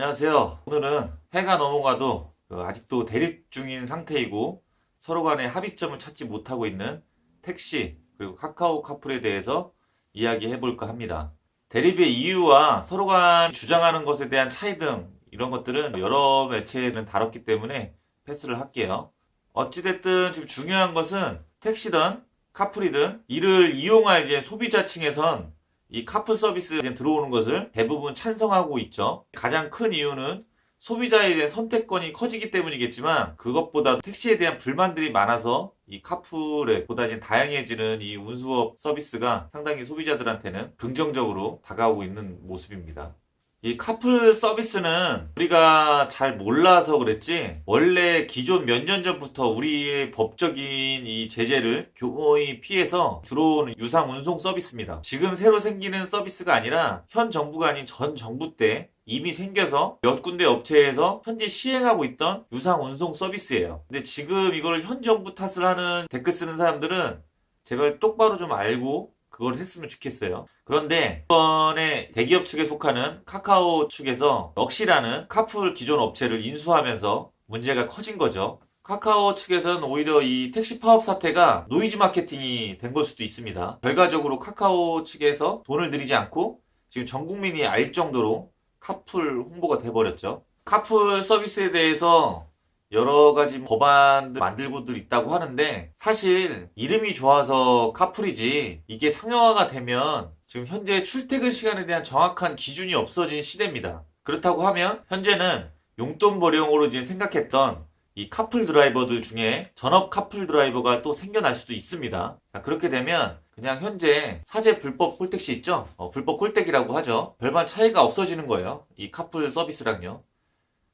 안녕하세요. 오늘은 해가 넘어가도 그 아직도 대립 중인 상태이고 서로 간에 합의점을 찾지 못하고 있는 택시 그리고 카카오 카풀에 대해서 이야기해 볼까 합니다. 대립의 이유와 서로 간 주장하는 것에 대한 차이 등 이런 것들은 여러 매체에서는 다뤘기 때문에 패스를 할게요. 어찌됐든 지금 중요한 것은 택시든 카풀이든 이를 이용할 이제 소비자층에선 이 카풀 서비스에 들어오는 것을 대부분 찬성하고 있죠. 가장 큰 이유는 소비자에 대한 선택권이 커지기 때문이겠지만 그것보다 택시에 대한 불만들이 많아서 이 카풀에 보다 이제 다양해지는 이 운수업 서비스가 상당히 소비자들한테는 긍정적으로 다가오고 있는 모습입니다. 이 카풀 서비스는 우리가 잘 몰라서 그랬지 원래 기존 몇 년 전부터 우리의 법적인 이 제재를 교모히 피해서 들어오는 유상 운송 서비스입니다. 지금 새로 생기는 서비스가 아니라 현 정부가 아닌 전 정부 때 이미 생겨서 몇 군데 업체에서 현재 시행하고 있던 유상 운송 서비스예요. 근데 지금 이걸 현 정부 탓을 하는 댓글 쓰는 사람들은 제발 똑바로 좀 알고 그걸 했으면 좋겠어요. 그런데 이번에 대기업 측에 속하는 카카오 측에서 럭시라는 카풀 기존 업체를 인수하면서 문제가 커진 거죠. 카카오 측에서는 오히려 이 택시 파업 사태가 노이즈 마케팅이 된 걸 수도 있습니다. 결과적으로 카카오 측에서 돈을 들이지 않고 지금 전 국민이 알 정도로 카풀 홍보가 돼버렸죠. 카풀 서비스에 대해서 여러 가지 법안들 만들고들 있다고 하는데 사실 이름이 좋아서 카풀이지 이게 상용화가 되면 지금 현재 출퇴근 시간에 대한 정확한 기준이 없어진 시대입니다. 그렇다고 하면 현재는 용돈벌이용으로 이제 생각했던 이 카풀 드라이버들 중에 전업 카풀 드라이버가 또 생겨날 수도 있습니다. 자, 그렇게 되면 그냥 현재 사제 불법 콜택시 있죠? 어, 불법 콜택이라고 하죠. 별반 차이가 없어지는 거예요. 이 카풀 서비스랑요.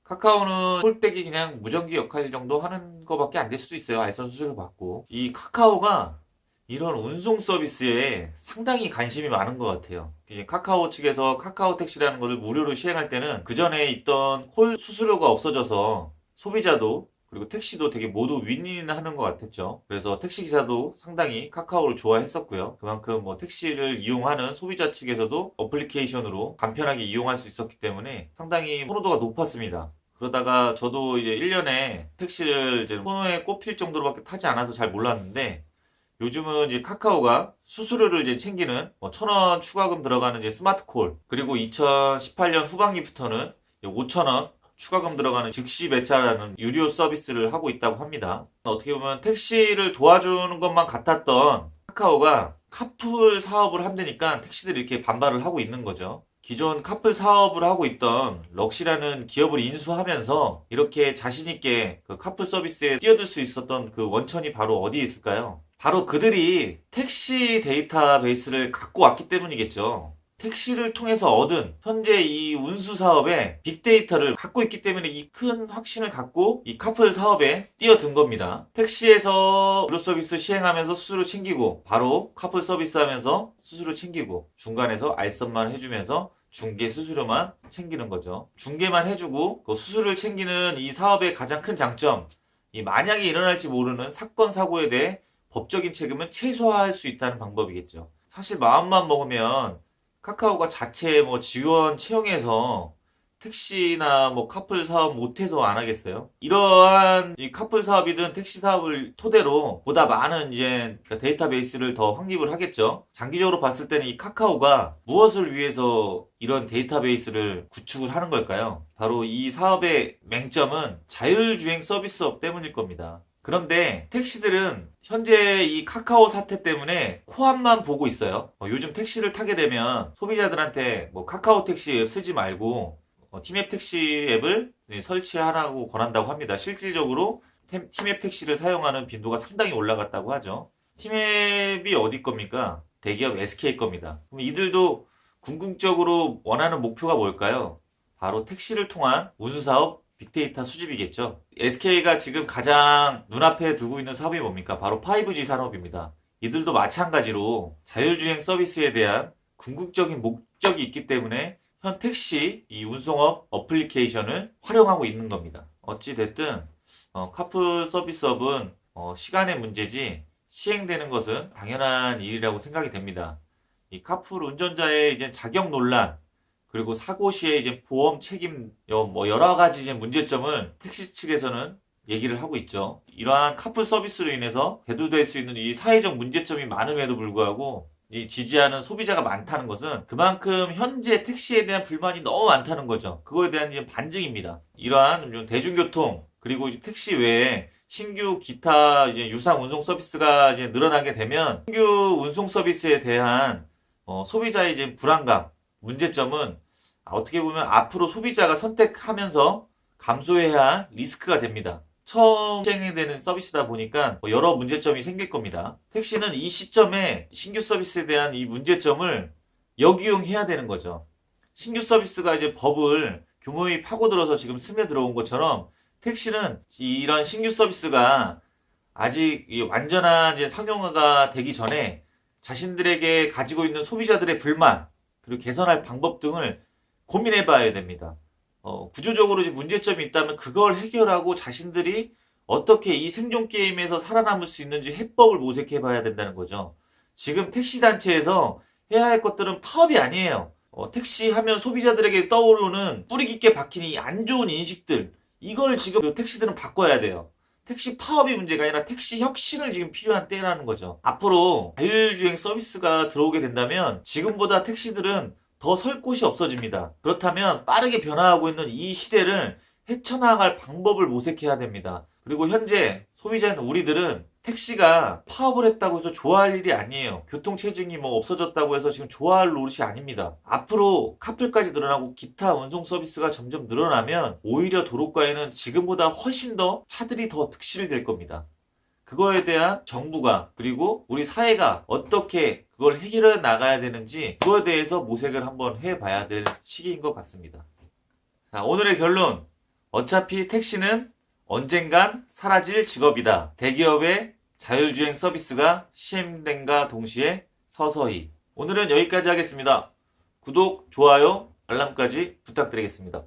카카오는 홀댁이 그냥 무전기 역할 정도 하는 것밖에 안 될 수도 있어요. 알선 수수료 받고. 이 카카오가 이런 운송 서비스에 상당히 관심이 많은 것 같아요. 카카오 측에서 카카오 택시라는 것을 무료로 시행할 때는 그 전에 있던 콜 수수료가 없어져서 소비자도 그리고 택시도 되게 모두 윈윈 하는 것 같았죠. 그래서 택시 기사도 상당히 카카오를 좋아했었고요. 그만큼 뭐 택시를 이용하는 소비자 측에서도 어플리케이션으로 간편하게 이용할 수 있었기 때문에 상당히 선호도가 높았습니다. 그러다가 저도 이제 1년에 택시를 이제 손에 꼽힐 정도로밖에 타지 않아서 잘 몰랐는데 요즘은 이제 카카오가 수수료를 이제 챙기는 뭐 천원 추가금 들어가는 이제 스마트콜 그리고 2018년 후반기부터는 5천원 추가금 들어가는 즉시 배차라는 유료 서비스를 하고 있다고 합니다. 어떻게 보면 택시를 도와주는 것만 같았던 카카오가 카풀 사업을 한다니까 택시들이 이렇게 반발을 하고 있는 거죠. 기존 카풀 사업을 하고 있던 럭시라는 기업을 인수하면서 이렇게 자신있게 그 카풀 서비스에 뛰어들 수 있었던 그 원천이 바로 어디에 있을까요? 바로 그들이 택시 데이터베이스를 갖고 왔기 때문이겠죠. 택시를 통해서 얻은 현재 이 운수 사업에 빅데이터를 갖고 있기 때문에 이 큰 확신을 갖고 이 카풀 사업에 뛰어든 겁니다. 택시에서 무료 서비스 시행하면서 수수료 챙기고 바로 카풀 서비스 하면서 수수료 챙기고 중간에서 알선만 해주면서 중개 수수료만 챙기는 거죠. 중개만 해주고 그 수수료를 챙기는 이 사업의 가장 큰 장점 이 만약에 일어날지 모르는 사건 사고에 대해 법적인 책임은 최소화할 수 있다는 방법이겠죠. 사실 마음만 먹으면 카카오가 자체 뭐 지원 채용해서 택시나 뭐 카풀 사업 못해서 안 하겠어요? 이러한 이 카풀 사업이든 택시 사업을 토대로 보다 많은 이제 그러니까 데이터베이스를 더 확립을 하겠죠. 장기적으로 봤을 때는 이 카카오가 무엇을 위해서 이런 데이터베이스를 구축을 하는 걸까요? 바로 이 사업의 맹점은 자율주행 서비스업 때문일 겁니다. 그런데 택시들은 현재 이 카카오 사태 때문에 코앞만 보고 있어요. 어, 요즘 택시를 타게 되면 소비자들한테 뭐 카카오 택시 앱 쓰지 말고 어, 팀앱 택시 앱을 네, 설치하라고 권한다고 합니다. 실질적으로 템- 팀앱 택시를 사용하는 빈도가 상당히 올라갔다고 하죠. 팀앱이 어디 겁니까? 대기업 SK 겁니다. 그럼 이들도 궁극적으로 원하는 목표가 뭘까요? 바로 택시를 통한 운수사업 빅데이터 수집이겠죠. SK가 지금 가장 눈앞에 두고 있는 사업이 뭡니까? 바로 5G 산업입니다. 이들도 마찬가지로 자율주행 서비스에 대한 궁극적인 목적이 있기 때문에 현 택시 이 운송업 어플리케이션을 활용하고 있는 겁니다. 어찌됐든 어, 카풀 서비스업은 어, 시간의 문제지 시행되는 것은 당연한 일이라고 생각이 됩니다. 이 카풀 운전자의 이제 자격 논란 그리고 사고 시에 이제 보험 책임 여- 뭐 여러 가지 이제 문제점을 택시 측에서는 얘기를 하고 있죠. 이러한 카풀 서비스로 인해서 대두될 수 있는 이 사회적 문제점이 많음에도 불구하고 이 지지하는 소비자가 많다는 것은 그만큼 현재 택시에 대한 불만이 너무 많다는 거죠. 그거에 대한 이제 반증입니다. 이러한 좀 대중교통 그리고 택시 외에 신규 기타 이제 유상 운송 서비스가 이제 늘어나게 되면 신규 운송 서비스에 대한 어, 소비자의 이제 불안감, 문제점은 어떻게 보면 앞으로 소비자가 선택하면서 감수해야 할 리스크가 됩니다. 처음 시행되는 서비스다 보니까 뭐 여러 문제점이 생길 겁니다. 택시는 이 시점에 신규 서비스에 대한 이 문제점을 역이용해야 되는 거죠. 신규 서비스가 이제 법을 규모히 파고들어서 지금 스며들어온 것처럼 택시는 이런 신규 서비스가 아직 이 완전한 이제 상용화가 되기 전에 자신들에게 가지고 있는 소비자들의 불만 그리고 개선할 방법 등을 고민해 봐야 됩니다. 어, 구조적으로 문제점이 있다면 그걸 해결하고 자신들이 어떻게 이 생존 게임에서 살아남을 수 있는지 해법을 모색해 봐야 된다는 거죠. 지금 택시 단체에서 해야 할 것들은 파업이 아니에요. 어, 택시 하면 소비자들에게 떠오르는 뿌리 깊게 박힌 이 안 좋은 인식들, 이걸 지금 그 택시들은 바꿔야 돼요. 택시 파업이 문제가 아니라 택시 혁신을 지금 필요한 때라는 거죠. 앞으로 자율주행 서비스가 들어오게 된다면 지금보다 택시들은 더 설 곳이 없어집니다. 그렇다면 빠르게 변화하고 있는 이 시대를 헤쳐나갈 방법을 모색해야 됩니다. 그리고 현재 소비자인 우리들은 택시가 파업을 했다고 해서 좋아할 일이 아니에요. 교통체증이 뭐 없어졌다고 해서 지금 좋아할 노릇이 아닙니다. 앞으로 카풀까지 늘어나고 기타 운송 서비스가 점점 늘어나면 오히려 도로가에는 지금보다 훨씬 더 차들이 더 득실될 겁니다. 그거에 대한 정부가 그리고 우리 사회가 어떻게 그걸 해결해 나가야 되는지 그거에 대해서 모색을 한번 해봐야 될 시기인 것 같습니다. 자, 오늘의 결론. 어차피 택시는 언젠간 사라질 직업이다. 대기업의 자율주행 서비스가 시행된과 동시에 서서히. 오늘은 여기까지 하겠습니다. 구독, 좋아요, 알람까지 부탁드리겠습니다.